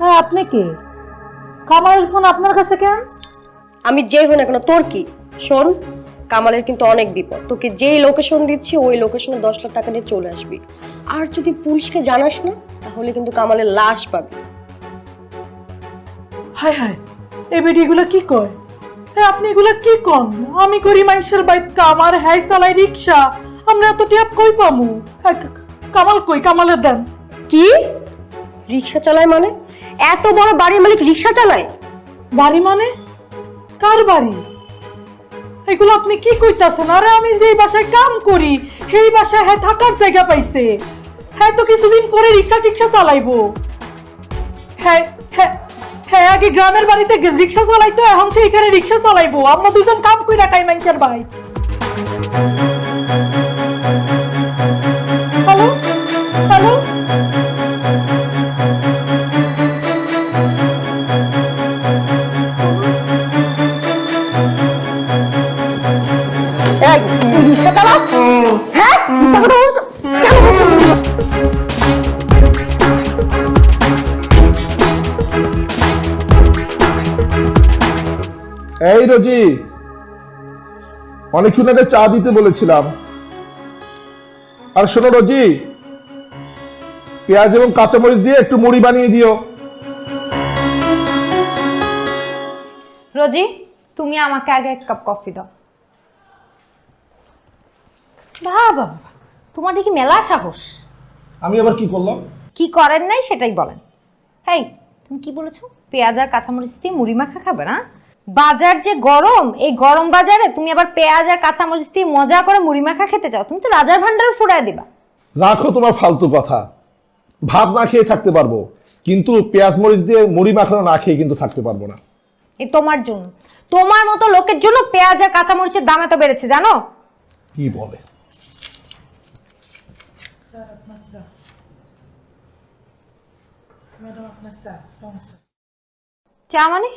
হ্যাঁ আপনি কে? কামালের ফোন আপনার কাছে কেন? আমি যেই হই না কেন তোর কি? শোন কামালের কিন্তু অনেক বিপদ। তোকে যেই লোকেশন দিচ্ছি ওই লোকেশনে দশ লাখ টাকা নিয়ে চলে আসবি। আর যদি পুলিশকে জানাস না তাহলে কিন্তু কামালের লাশ পাবি। হায় হায় বেটি এগুলা কি কয়? হ্যাঁ আপনি এগুলা কি কন? আমি করি মানুষের বাইক কামার হ্যাঁ চালাই রিক্সা আমরা এত টিয়াপ কই পামু? হ্যাঁ, কামাল কই? কামালের দেন। কি? রিক্সা চালায় মানে? এত বড় বাড়ির মালিক রিক্সা চালায়? বাড়ি মানে? কার বাড়ি? এগুলো আপনি কি কইতাছেন? আরে আমি যেই বাসায় কাম করি, সেই বাসায় হ্যাঁ থাকার জায়গা পাইছে। হ্যাঁ তো কিছুদিন পরে রিক্সা টিক্সা চালাইবো। হ্যাঁ হ্যাঁ হ্যাঁ আগে গ্রামের বাড়িতে রিক্সা চালাইতো, এখন সে এখানে রিক্সা চালাইবো। আমরা দুজন কাম কই রাখাই মানুষের ভাই এই, তুই রিক্সা চালাস? হ্যাঁ? কেন এই রোজি অনেকক্ষণ আগে চা দিতে বলেছিলাম। আর শোনো রোজি পেঁয়াজ এবং কাঁচামরিচ দিয়ে একটু মুড়ি বানিয়ে দিও। রোজি তুমি আমাকে আগে এক কাপ কফি দাও। বাবা বাবা তোমার দেখি মেলা সাহস। আমি আবার কি করলাম? কি করেন নাই সেটাই বলেন। হেই তুমি কি বলেছ? পেঁয়াজ আর কাঁচামরিচ দিয়ে মুড়ি মাখা খাবে না? বাজার যে গরম এই গরম বাজারে তুমি আবার পেঁয়াজ আর কাঁচামরিচ দিয়ে মজা করে মুড়ি মাখা খেতে চাও। তুমি তো রাজার ভান্ডার ফুরায় দিবা। রাখো তোমার ফালতু কথা। ভাত না খেয়ে থাকতে পারব কিন্তু পেঁয়াজ মরিচ দিয়ে মুড়ি মাখানো না খেয়ে কিন্তু থাকতে পারব না। এই তোমার জন্য। তোমার মতো লোকের জন্য পেঁয়াজ আর কাঁচামরিচের দাম এত বেড়েছে জানো? কি বলে? চা মানে?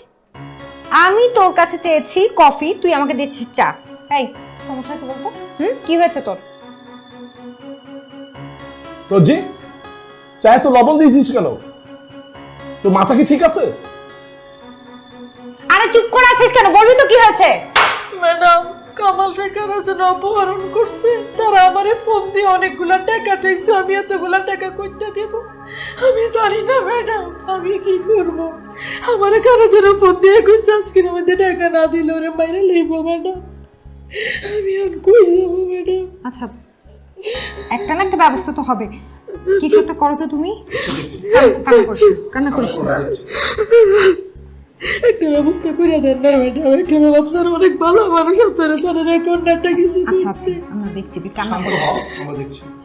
আমি তোর কাছে চেয়েছি কফি তুই আমাকে দিচ্ছিস চা। এই সমস্যা কি বলতো? হুম? কি হয়েছে তোর? রোজি চায়ে তো লবণ দিয়েছিস কেন? তোর মাথা কি ঠিক আছে? আরে চুপ করে আছিস কেন? বলবি তো কি হয়েছে? ম্যাডাম কামাল রেখার যেন অপহরণ করছে। তারা আমারে ফোন দিয়ে অনেকগুলা টাকা চাইছে আমি এতগুলা টাকা করতে দেব? আমি জানি না ম্যাডাম আমি কি করব? আমার কারও যেন ফোন দিয়ে কইছে আজকের মধ্যে টাকা না দিলে ওরে বাইরে লইব ম্যাডাম। আমি আর কই যাব ম্যাডাম? আচ্ছা একটা না একটা ব্যবস্থা তো হবে। কিছু একটা করো তো তুমি। কান্না করিস না, কান্না। একটা ব্যবস্থা করে দেন না ম্যাডাম একটা আপনার অনেক ভালো মানুষ আপনারা জানেন এখন একটা কিছু আচ্ছা আচ্ছা আমরা দেখছি তুই কান্না করব আমরা দেখছি।